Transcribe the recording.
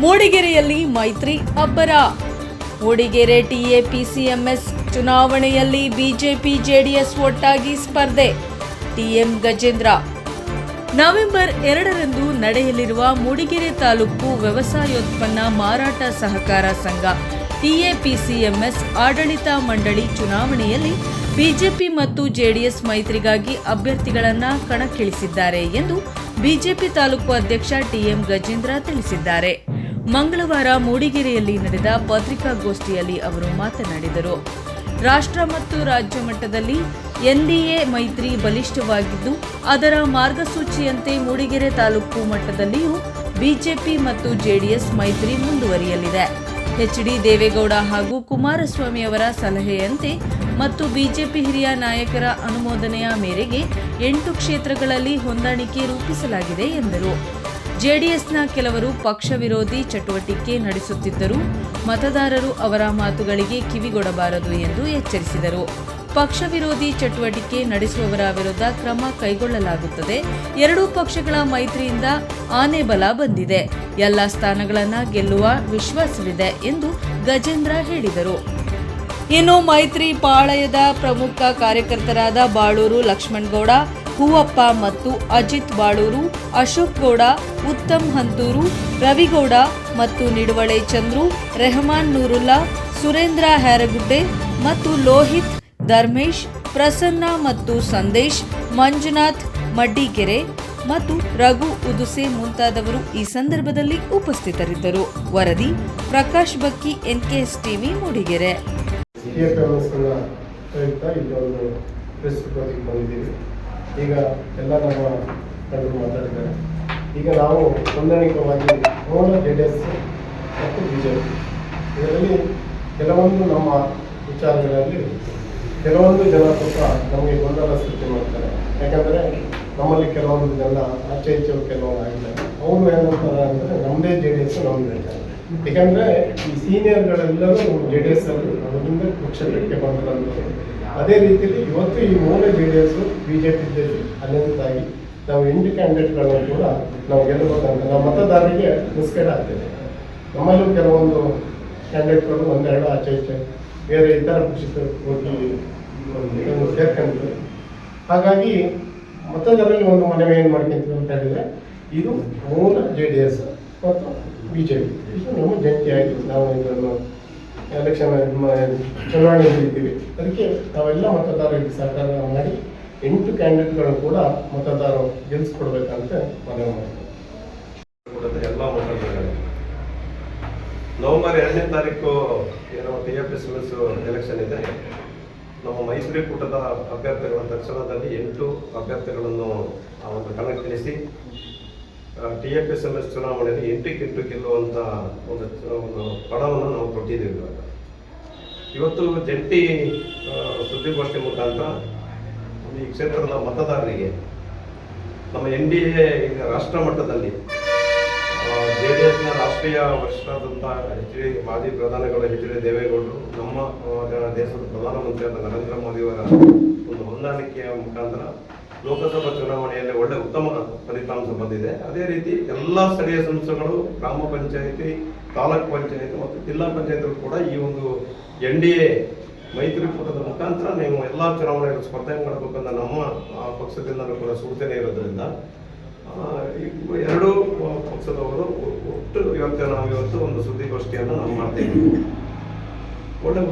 ಮೂಡಿಗೆರೆಯಲ್ಲಿ ಮೈತ್ರಿ ಅಬ್ಬರ. ಮೂಡಿಗೆರೆ ಟಿಎಪಿಸಿಎಂಎಸ್ ಚುನಾವಣೆಯಲ್ಲಿ ಬಿಜೆಪಿ, ಜೆಡಿಎಸ್ ಒಟ್ಟಾಗಿ ಸ್ಪರ್ಧೆ. ಟಿಎಂ ಗಜೇಂದ್ರ. ನವೆಂಬರ್ ಎರಡರಂದು ನಡೆಯಲಿರುವ ಮೂಡಿಗೆರೆ ತಾಲೂಕು ವ್ಯವಸಾಯೋತ್ಪನ್ನ ಮಾರಾಟ ಸಹಕಾರ ಸಂಘ ಟಿಎಪಿಸಿಎಂಎಸ್ ಆಡಳಿತ ಮಂಡಳಿ ಚುನಾವಣೆಯಲ್ಲಿ ಬಿಜೆಪಿ ಮತ್ತು ಜೆಡಿಎಸ್ ಮೈತ್ರಿಗಾಗಿ ಅಭ್ಯರ್ಥಿಗಳನ್ನು ಕಣಕ್ಕಿಳಿಸಿದ್ದಾರೆ ಎಂದು ಬಿಜೆಪಿ ತಾಲೂಕು ಅಧ್ಯಕ್ಷ ಟಿಎಂ ಗಜೇಂದ್ರ ತಿಳಿಸಿದ್ದಾರೆ. ಮಂಗಳವಾರ ಮೂಡಿಗೆರೆಯಲ್ಲಿ ನಡೆದ ಪತ್ರಿಕಾಗೋಷ್ಠಿಯಲ್ಲಿ ಅವರು ಮಾತನಾಡಿದರು. ರಾಷ್ಟ್ರ ಮತ್ತು ರಾಜ್ಯ ಮಟ್ಟದಲ್ಲಿ ಎನ್ಡಿಎ ಮೈತ್ರಿ ಬಲಿಷ್ಠವಾಗಿದ್ದು, ಅದರ ಮಾರ್ಗಸೂಚಿಯಂತೆ ಮೂಡಿಗೆರೆ ತಾಲೂಕು ಮಟ್ಟದಲ್ಲಿಯೂ ಬಿಜೆಪಿ ಮತ್ತು ಜೆಡಿಎಸ್ ಮೈತ್ರಿ ಮುಂದುವರಿಯಲಿದೆ. ಎಚ್ಡಿ ದೇವೇಗೌಡ ಹಾಗೂ ಕುಮಾರಸ್ವಾಮಿ ಅವರ ಸಲಹೆಯಂತೆ ಮತ್ತು ಬಿಜೆಪಿ ಹಿರಿಯ ನಾಯಕರ ಅನುಮೋದನೆಯ ಮೇರೆಗೆ ಎಂಟು ಕ್ಷೇತ್ರಗಳಲ್ಲಿ ಹೊಂದಾಣಿಕೆ ರೂಪಿಸಲಾಗಿದೆ ಎಂದರು. ಜೆಡಿಎಸ್ನ ಕೆಲವರು ಪಕ್ಷ ವಿರೋಧಿ ಚಟುವಟಿಕೆ ನಡೆಸುತ್ತಿದ್ದರೂ. ಮತದಾರರು ಅವರ ಮಾತುಗಳಿಗೆ ಕಿವಿಗೊಡಬಾರದು ಎಂದು ಎಚ್ಚರಿಸಿದರು. ಪಕ್ಷ ವಿರೋಧಿ ಚಟುವಟಿಕೆ ನಡೆಸುವವರ ವಿರುದ್ಧ ಕ್ರಮ ಕೈಗೊಳ್ಳಲಾಗುತ್ತದೆ. ಎರಡೂ ಪಕ್ಷಗಳ ಮೈತ್ರಿಯಿಂದ ಆನೆ ಬಲ ಬಂದಿದೆ. ಎಲ್ಲ ಸ್ಥಾನಗಳನ್ನು ಗೆಲ್ಲುವ ವಿಶ್ವಾಸವಿದೆ ಎಂದು ಗಜೇಂದ್ರ ಹೇಳಿದರು. ಇನ್ನು ಮೈತ್ರಿ ಪಾಳಯದ ಪ್ರಮುಖ ಕಾರ್ಯಕರ್ತರಾದ ಬಾಳೂರು ಲಕ್ಷ್ಮಣಗೌಡ ಹೂವಪ್ಪ ಮತ್ತು ಅಜಿತ್ ಬಾಳೂರು, ಅಶೋಕ್ ಗೌಡ, ಉತ್ತಮ್ ಹಂತೂರು, ರವಿಗೌಡ ಮತ್ತು ನಿಡುವಳೆ ಚಂದ್ರು, ರೆಹಮಾನ್ ನೂರುಲ್ಲಾ, ಸುರೇಂದ್ರ ಹ್ಯಾರಗುಡ್ಡೆ ಮತ್ತು ಲೋಹಿತ್, ಧರ್ಮೇಶ್, ಪ್ರಸನ್ನ ಮತ್ತು ಸಂದೇಶ್, ಮಂಜುನಾಥ್ ಮಡ್ಡಿಕೆರೆ ಮತ್ತು ರಘು ಉದುಸೆ ಮುಂತಾದವರು ಈ ಸಂದರ್ಭದಲ್ಲಿ ಉಪಸ್ಥಿತರಿದ್ದರು. ವರದಿ ಪ್ರಕಾಶ್ ಬಕ್ಕಿ ಎನ್ಕೆಎಸ್ ಟಿವಿ, ಮೂಡಿಗೆರೆ. ಈಗ ಎಲ್ಲ ನಮ್ಮ ತಂಡರು ಮಾತಾಡಿದ್ದಾರೆ. ಈಗ ನಾವು ಹೊಂದಾಣಿಕವಾಗಿ ಮೂಲ ಜೆ ಡಿ ಎಸ್ ಮತ್ತು ಬಿ ಜೆ ಇದರಲ್ಲಿ ಕೆಲವೊಂದು ನಮ್ಮ ವಿಚಾರಗಳಲ್ಲಿ ಕೆಲವೊಂದು ಜನ ಸ್ವಲ್ಪ ನಮಗೆ ಗೊಂದಲ ಸೃಷ್ಟಿ ಮಾಡ್ತಾರೆ. ಯಾಕಂದರೆ ನಮ್ಮಲ್ಲಿ ಕೆಲವೊಂದು ಜನ ಆಚೆ ಈಚೆ ಕೆಲವೊಂದು ಆಗಿದ್ದಾರೆ. ಅವರು ಏನಂತಾರೆ ಅಂದರೆ ನಮ್ಮದೇ ಜೆ ಡಿ ಎಸ್ ನಮ್ಮದೇ ಯಾಕಂದರೆ ಈ ಸೀನಿಯರ್ಗಳೆಲ್ಲರೂ ಜೆ ಡಿ ಎಸ್ ಅಲ್ಲಿ ಅದರಿಂದ ಪಕ್ಷಕ್ಕೆ ಬಂದಿರೋದು ಅದೇ ರೀತಿಯಲ್ಲಿ ಇವತ್ತು ಈ ಮೂಲ J D S B J P ಅಲ್ಲಿಂದಾಗಿ ನಾವು ಎಂಟು ಕ್ಯಾಂಡಿಡೇಟ್ಗಳನ್ನು ಕೂಡ ನಾವು ಗೆಲ್ಲಬೇಕಂತ ನಮ್ಮ ಮತದಾರರಿಗೆ ಮಿಸ್ಗೈಡ್ ಆಗ್ತಿದೆ. ನಮ್ಮಲ್ಲೂ ಕೆಲವೊಂದು ಕ್ಯಾಂಡಿಡೇಟ್ಗಳು ಒಂದೆರಡು ಆಚೆ ಈಚೆ ಬೇರೆ ಇತರ ಪಕ್ಷಿತರು ಹೋಗಿ ಸೇರ್ಕೊಂಡಿದ್ರು. ಹಾಗಾಗಿ ಮತದಾರರಲ್ಲಿ ಒಂದು ಮನವಿ ಏನು ಮಾಡ್ಕೊಂತೀವಿ ಅಂತ ಹೇಳಿದ್ರೆ ಇದು ಮೂಲ ಜೆ ಡಿ ಎಸ್ ಮತ್ತು ಬಿ ಜೆ ಪಿ ಇದು ನಮ್ಮ ಜಂಟಿಯಾಗಿ ನಾವು ಇದನ್ನು ಎಲೆಕ್ಷನ್ ಚುನಾವಣೆ ಹಿಡಿತೀವಿ ಅದಕ್ಕೆ ನಾವೆಲ್ಲ ಮತದಾರರಿಗೆ ಸಹಕಾರ ಮಾಡಿ ಎಂಟು ಕ್ಯಾಂಡಿಡೇಟ್ಗಳು ಕೂಡ ಮತದಾರರು ಗೆಲ್ಲಿಸ್ಕೊಡ್ಬೇಕಂತ ಮನವಿ ಮಾಡ್ತೀವಿ. ಎಲ್ಲ ಮತದಾರರು. ನವೆಂಬರ್ ಎರಡನೇ ತಾರೀಕು ಏನೋ T F S S election ಇದೆ. ನಮ್ಮ ಮೈತ್ರಿಕೂಟದ ಅಭ್ಯರ್ಥಿಗಳ ತಕ್ಷಣದಲ್ಲಿ ಎಂಟು ಅಭ್ಯರ್ಥಿಗಳನ್ನು ಒಂದು ಕಣಕ್ಕಿಳಿಸಿ T F S M S ಚುನಾವಣೆಯಲ್ಲಿ ಒಂದು ಒಂದು ಪಣವನ್ನು ನಾವು ಕೊಟ್ಟಿದ್ದೇವೆ ಇವಾಗ. ಇವತ್ತು ಜಂಟಿ ಸುದ್ದಿಗೋಷ್ಠಿ ಮುಖಾಂತರ ಈ ಕ್ಷೇತ್ರದ ಮತದಾರರಿಗೆ ನಮ್ಮ ಎನ್ ಡಿ ಎ ಈಗ ರಾಷ್ಟ್ರ ಮಟ್ಟದಲ್ಲಿ ಜೆ ಡಿ ಎಸ್ನ ರಾಷ್ಟ್ರೀಯ ವರಿಷ್ಠರಾದಂಥ ಎಚ್ ಡಿ ಮಾಜಿ ಪ್ರಧಾನಿಗಳು ಎಚ್ ಡಿ ದೇವೇಗೌಡರು, ನಮ್ಮ ದೇಶದ ದೇಶದ ಪ್ರಧಾನಮಂತ್ರಿಯಾದ ನರೇಂದ್ರ ಮೋದಿಯವರ ಒಂದು ಹೊಂದಾಣಿಕೆಯ ಮುಖಾಂತರ ಲೋಕಸಭಾ ಚುನಾವಣೆಯಲ್ಲಿ ಒಳ್ಳೆ ಉತ್ತಮ ಫಲಿತಾಂಶ ಬಂದಿದೆ. ಅದೇ ರೀತಿ ಎಲ್ಲ ಸ್ಥಳೀಯ ಸಂಸ್ಥೆಗಳು, ಗ್ರಾಮ ಪಂಚಾಯಿತಿ, ತಾಲೂಕ್ ಪಂಚಾಯಿತಿ ಮತ್ತು ಜಿಲ್ಲಾ ಪಂಚಾಯತ್ಗಳು ಕೂಡ ಈ ಒಂದು ಎನ್ ಡಿ ಎ ಮೈತ್ರಿಕೂಟದ ಮುಖಾಂತರ ನೀವು ಎಲ್ಲ ಚುನಾವಣೆಗಳು ಸ್ಪರ್ಧೆ ಮಾಡಬೇಕಂತ ನಮ್ಮ ಪಕ್ಷದಿಂದಲೂ ಕೂಡ ಸೂಚನೆ ಇರೋದ್ರಿಂದ ಎರಡೂ ಪಕ್ಷದವರು ಒಟ್ಟು ಇವತ್ತು ನಾವು ಇವತ್ತು ಒಂದು ಸುದ್ದಿಗೋಷ್ಠಿಯನ್ನು ನಾವು ಮಾಡ್ತೀವಿ ಒಳ್ಳೆ